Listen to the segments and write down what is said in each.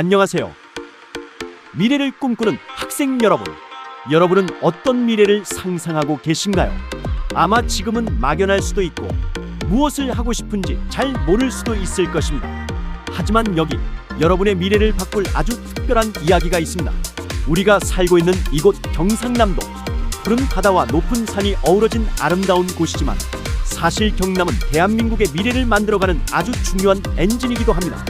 안녕하세요. 미래를 꿈꾸는 학생 여러분. 여러분은 어떤 미래를 상상하고 계신가요? 아마 지금은 막연할 수도 있고 무엇을 하고 싶은지 잘 모를 수도 있을 것입니다. 하지만 여기 여러분의 미래를 바꿀 아주 특별한 이야기가 있습니다. 우리가 살고 있는 이곳 경상남도 푸른 바다와 높은 산이 어우러진 아름다운 곳이지만 사실 경남은 대한민국의 미래를 만들어가는 아주 중요한 엔진이기도 합니다.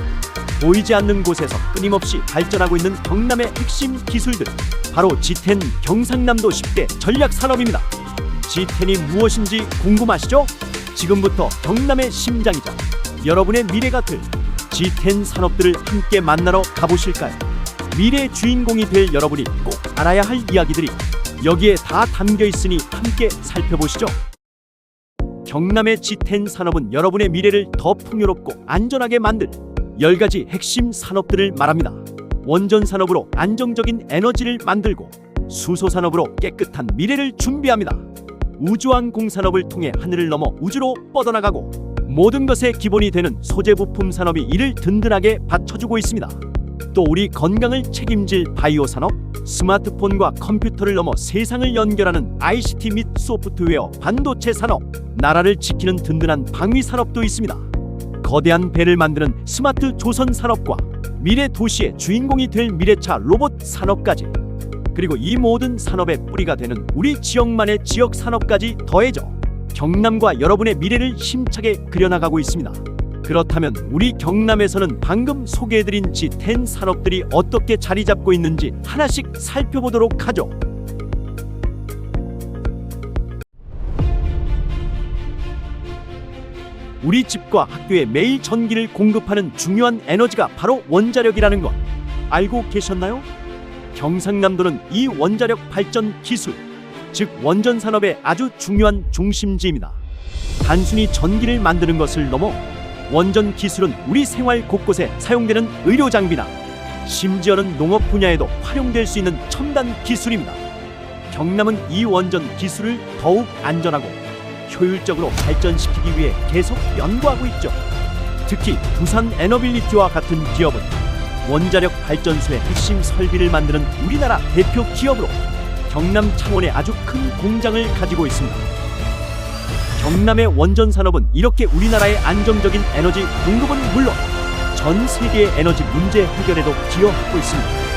보이지 않는 곳에서 끊임없이 발전하고 있는 경남의 핵심 기술들 바로 G10 경상남도 10대 전략 산업입니다. G10이 무엇인지 궁금하시죠? 지금부터 경남의 심장이자 여러분의 미래가 될 G10 산업들을 함께 만나러 가보실까요? 미래의 주인공이 될 여러분이 꼭 알아야 할 이야기들이 여기에 다 담겨 있으니 함께 살펴보시죠. 경남의 G10 산업은 여러분의 미래를 더 풍요롭고 안전하게 만들 10가지 핵심 산업들을 말합니다. 원전 산업으로 안정적인 에너지를 만들고 수소 산업으로 깨끗한 미래를 준비합니다. 우주항공 산업을 통해 하늘을 넘어 우주로 뻗어나가고 모든 것의 기본이 되는 소재 부품 산업이 이를 든든하게 받쳐주고 있습니다. 또 우리 건강을 책임질 바이오 산업, 스마트폰과 컴퓨터를 넘어 세상을 연결하는 ICT 및 소프트웨어, 반도체 산업, 나라를 지키는 든든한 방위 산업도 있습니다. 거대한 배를 만드는 스마트 조선 산업과 미래 도시의 주인공이 될 미래차 로봇 산업까지 그리고 이 모든 산업의 뿌리가 되는 우리 지역만의 지역 산업까지 더해져 경남과 여러분의 미래를 힘차게 그려나가고 있습니다. 그렇다면 우리 경남에서는 방금 소개해드린 G10 산업들이 어떻게 자리 잡고 있는지 하나씩 살펴보도록 하죠. 우리 집과 학교에 매일 전기를 공급하는 중요한 에너지가 바로 원자력이라는 것 알고 계셨나요? 경상남도는 이 원자력 발전 기술, 즉 원전 산업의 아주 중요한 중심지입니다. 단순히 전기를 만드는 것을 넘어 원전 기술은 우리 생활 곳곳에 사용되는 의료 장비나 심지어는 농업 분야에도 활용될 수 있는 첨단 기술입니다. 경남은 이 원전 기술을 더욱 안전하고 효율적으로 발전시키기 위해 계속 연구하고 있죠. 특히 부산 에너빌리티와 같은 기업은 원자력 발전소의 핵심 설비를 만드는 우리나라 대표 기업으로 경남 창원에 아주 큰 공장을 가지고 있습니다. 경남의 원전 산업은 이렇게 우리나라의 안정적인 에너지 공급은 물론 전 세계의 에너지 문제 해결에도 기여하고 있습니다.